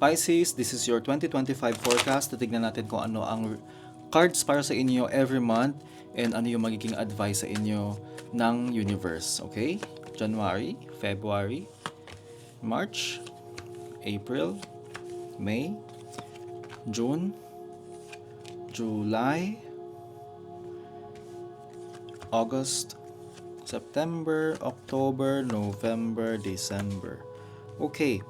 Pisces, this is your 2025 forecast. Titignan natin kung ano ang cards para sa inyo every month and ano yung magiging advice sa inyo ng universe. Okay? January, February, March, April, May, June, July, August, September, October, November, December. Okay.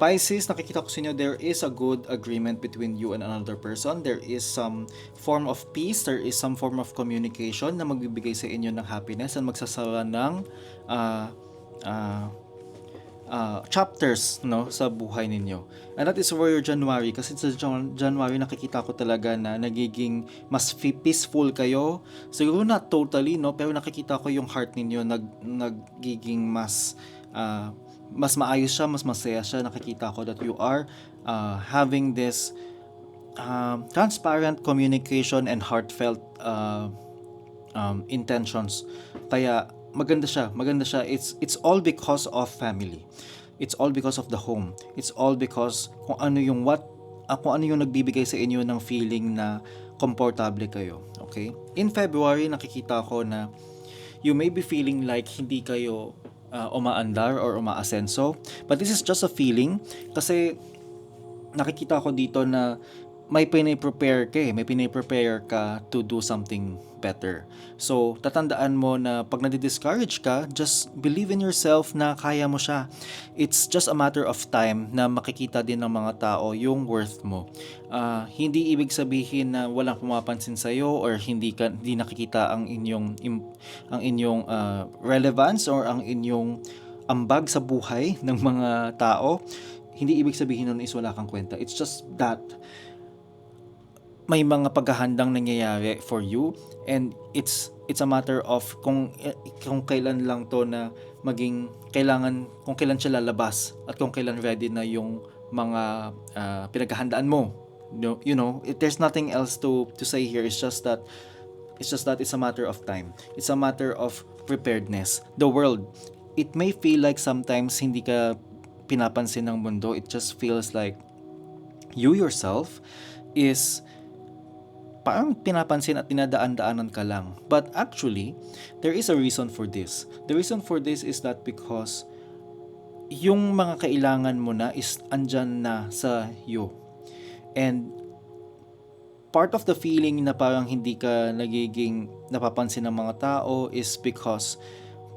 Pisces, nakikita ko sa inyo, there is a good agreement between you and another person. There is some form of peace, there is some form of communication na magbibigay sa inyo ng happiness and magsasara ng uh, uh, uh, chapters no sa buhay ninyo. And that is for your January kasi sa Jan- January nakikita ko talaga na nagiging mas peaceful kayo. Siguro not totally no pero nakikita ko yung heart ninyo nag nagiging mas uh, mas maayos siya, mas masaya siya. Nakikita ko that you are uh, having this um, transparent communication and heartfelt uh, um, intentions. Kaya maganda siya, maganda siya. It's it's all because of family. It's all because of the home. It's all because kung ano yung what uh, ano yung nagbibigay sa inyo ng feeling na komportable kayo. Okay? In February, nakikita ko na you may be feeling like hindi kayo uh, umaandar or umaasenso. But this is just a feeling kasi nakikita ko dito na may piniprepare ka eh. May piniprepare ka to do something better. So, tatandaan mo na pag nadi-discourage ka, just believe in yourself na kaya mo siya. It's just a matter of time na makikita din ng mga tao yung worth mo. Uh, hindi ibig sabihin na walang pumapansin sa'yo or hindi, ka, hindi nakikita ang inyong, ang inyong uh, relevance or ang inyong ambag sa buhay ng mga tao. Hindi ibig sabihin nun is wala kang kwenta. It's just that may mga paghahandang nangyayari for you. And it's it's a matter of kung kung kailan lang to na maging kailangan kung kailan siya lalabas at kung kailan ready na yung mga uh, pinaghahandaan mo. You know, it, there's nothing else to to say here. It's just that it's just that it's a matter of time. It's a matter of preparedness. The world it may feel like sometimes hindi ka pinapansin ng mundo. It just feels like you yourself is parang pinapansin at tinadaan-daanan ka lang. But actually, there is a reason for this. The reason for this is that because yung mga kailangan mo na is andyan na sa iyo. And part of the feeling na parang hindi ka nagiging napapansin ng mga tao is because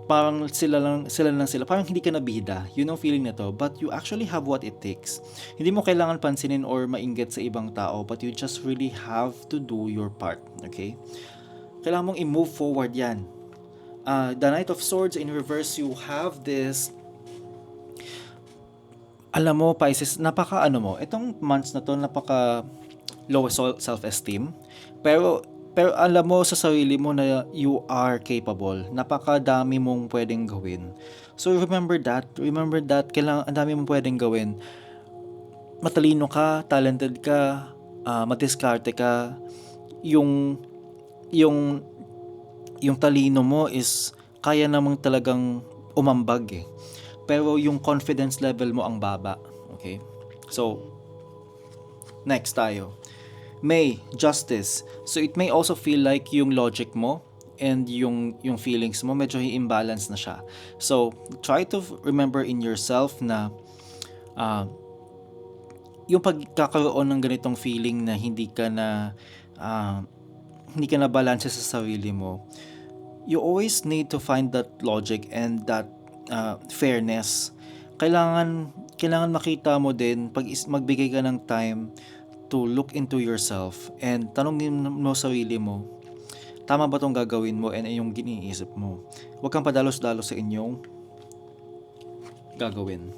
parang sila lang sila lang sila. Parang hindi ka nabida. Yun ang feeling na to but you actually have what it takes. Hindi mo kailangan pansinin or mainggit sa ibang tao but you just really have to do your part okay? Kailangan mong i-move forward yan. Uh, the knight of swords in reverse you have this alam mo Pisces napaka ano mo. Itong months na to napaka low self-esteem. Pero pero alam mo sa sarili mo na you are capable. Napakadami mong pwedeng gawin. So remember that. Remember that. Kailangan, ang dami mong pwedeng gawin. Matalino ka, talented ka, uh, madiskarte ka. Yung, yung, yung talino mo is kaya namang talagang umambag eh. Pero yung confidence level mo ang baba. Okay? So, next tayo may justice. So it may also feel like yung logic mo and yung yung feelings mo medyo imbalance na siya. So try to remember in yourself na uh, yung pagkakaroon ng ganitong feeling na hindi ka na uh, hindi ka na balance sa sarili mo. You always need to find that logic and that uh, fairness. Kailangan kailangan makita mo din pag magbigay ka ng time to look into yourself and tanongin mo sarili mo, tama ba tong gagawin mo and yung giniisip mo? Huwag kang padalos-dalos sa inyong gagawin.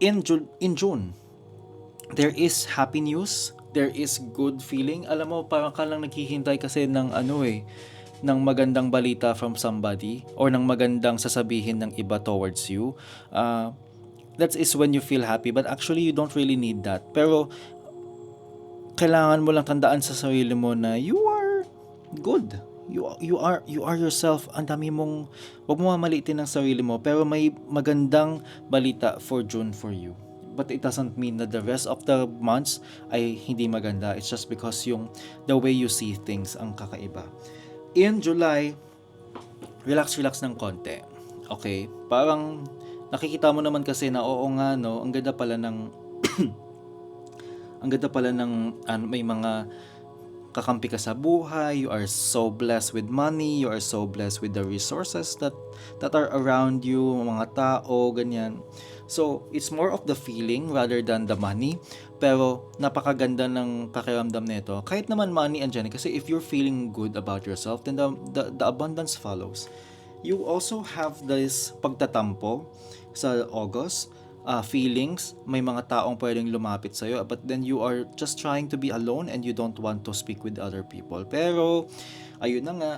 In June, in June, there is happy news, there is good feeling. Alam mo, parang ka lang naghihintay kasi ng ano eh, ng magandang balita from somebody or ng magandang sasabihin ng iba towards you. Uh, that is when you feel happy but actually you don't really need that. Pero kailangan mo lang tandaan sa sarili mo na you are good. You, you are you are yourself. Ang dami mong wag mo mamaliitin ang sarili mo pero may magandang balita for June for you. but it doesn't mean that the rest of the months ay hindi maganda. It's just because yung the way you see things ang kakaiba. In July, relax relax ng konti. Okay? Parang nakikita mo naman kasi na oo nga no, ang ganda pala ng ang ganda pala ng ano, may mga kakampi ka sa buhay, you are so blessed with money, you are so blessed with the resources that that are around you, mga tao, ganyan. So, it's more of the feeling rather than the money. Pero, napakaganda ng pakiramdam nito. Kahit naman money andyan, eh, kasi if you're feeling good about yourself, then the, the, the abundance follows. You also have this pagtatampo sa August, uh, feelings, may mga taong pwedeng lumapit sa'yo, but then you are just trying to be alone and you don't want to speak with other people. Pero, ayun na nga,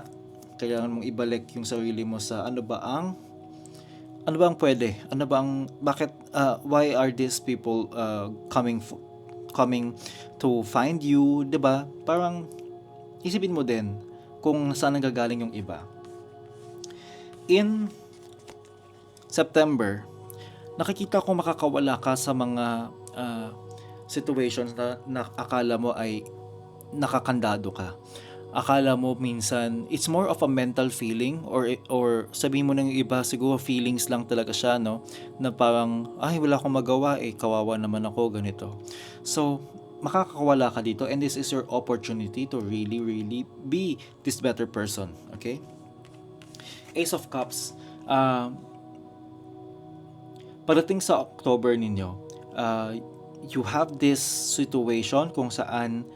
kailangan mong ibalik yung sarili mo sa ano ba ang ano ba ang pwede? Ano ba ang bakit uh, why are these people uh, coming coming to find you, 'di ba? Parang isipin mo din kung saan nanggagaling yung iba. In September, nakikita ko makakawala ka sa mga uh, situations na, na akala mo ay nakakandado ka. Akala mo minsan it's more of a mental feeling or or sabihin mo ng iba siguro feelings lang talaga siya no na parang ay wala akong magawa eh kawawa naman ako ganito. So makakawala ka dito and this is your opportunity to really really be this better person, okay? Ace of Cups. Uh, pagdating sa October ninyo, uh, you have this situation kung saan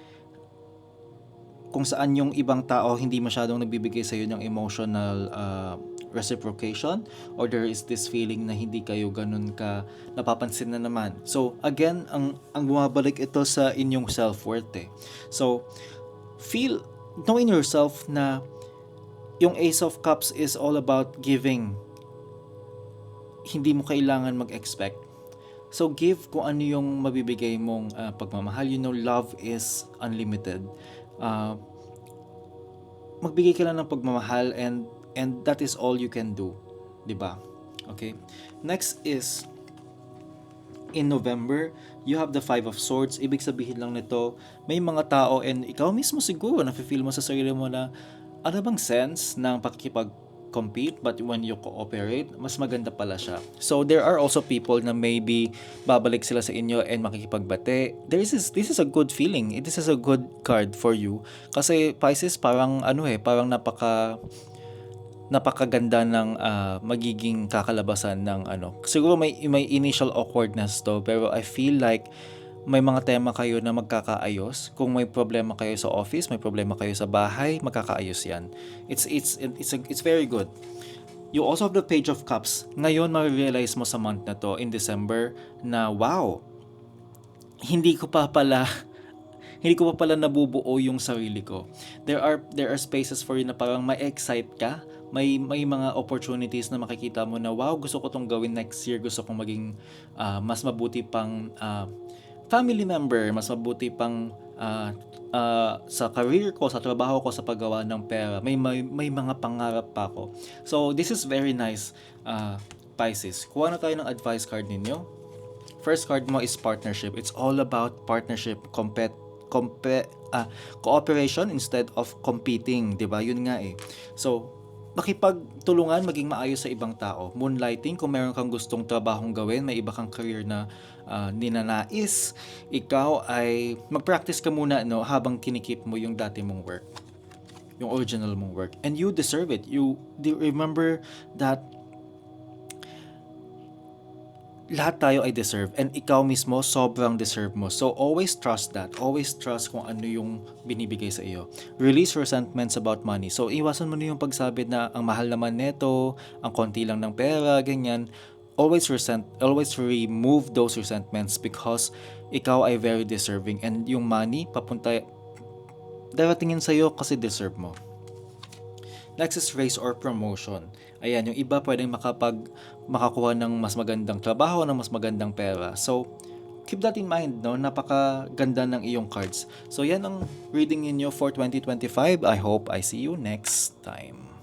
kung saan yung ibang tao hindi masyadong nagbibigay sa iyo ng emotional uh, reciprocation or there is this feeling na hindi kayo ganun ka napapansin na naman. So again, ang ang bumabalik ito sa inyong self-worth eh. So feel know in yourself na yung Ace of Cups is all about giving. Hindi mo kailangan mag-expect. So give kung ano yung mabibigay mong uh, pagmamahal. You know, love is unlimited. Uh, magbigay ka lang ng pagmamahal and and that is all you can do, 'di ba? Okay. Next is in November, you have the Five of Swords. Ibig sabihin lang nito, may mga tao and ikaw mismo siguro nafe-feel mo sa sarili mo na ano bang sense ng pakikipag compete but when you cooperate mas maganda pala siya. So there are also people na maybe babalik sila sa inyo and makikipagbate. There is this is a good feeling. This is a good card for you. Kasi Pisces parang ano eh parang napaka napakaganda ng uh, magiging kakalabasan ng ano. Siguro may may initial awkwardness to pero I feel like may mga tema kayo na magkakaayos. Kung may problema kayo sa office, may problema kayo sa bahay, magkakaayos 'yan. It's it's it's a, it's very good. You also have the Page of Cups. Ngayon, ma-realize mo sa month na to in December na wow, hindi ko pa pala hindi ko pa pala nabubuo yung sarili ko. There are there are spaces for you na parang ma-excite ka, may may mga opportunities na makikita mo na wow, gusto ko tong gawin next year, gusto kong maging uh, mas mabuti pang uh, family member, mas mabuti pang uh, uh, sa career ko, sa trabaho ko, sa paggawa ng pera. May, may, may mga pangarap pa ako. So, this is very nice, uh, Pisces. Kuha na tayo ng advice card ninyo. First card mo is partnership. It's all about partnership, compet, compe, uh, cooperation instead of competing, 'di ba? Yun nga eh. So, makipagtulungan, maging maayos sa ibang tao. Moonlighting, kung meron kang gustong trabahong gawin, may iba kang career na uh, ninanais, ikaw ay mag-practice ka muna no, habang kinikip mo yung dati mong work. Yung original mong work. And you deserve it. You remember that lahat tayo ay deserve and ikaw mismo sobrang deserve mo. So always trust that. Always trust kung ano yung binibigay sa iyo. Release resentments about money. So iwasan mo na yung pagsabi na ang mahal naman neto, ang konti lang ng pera, ganyan. Always resent, always remove those resentments because ikaw ay very deserving and yung money papunta daratingin sa iyo kasi deserve mo. Next is raise or promotion. Ayan, yung iba pwedeng makapag makakuha ng mas magandang trabaho, ng mas magandang pera. So, keep that in mind, no? Napakaganda ng iyong cards. So, yan ang reading ninyo for 2025. I hope I see you next time.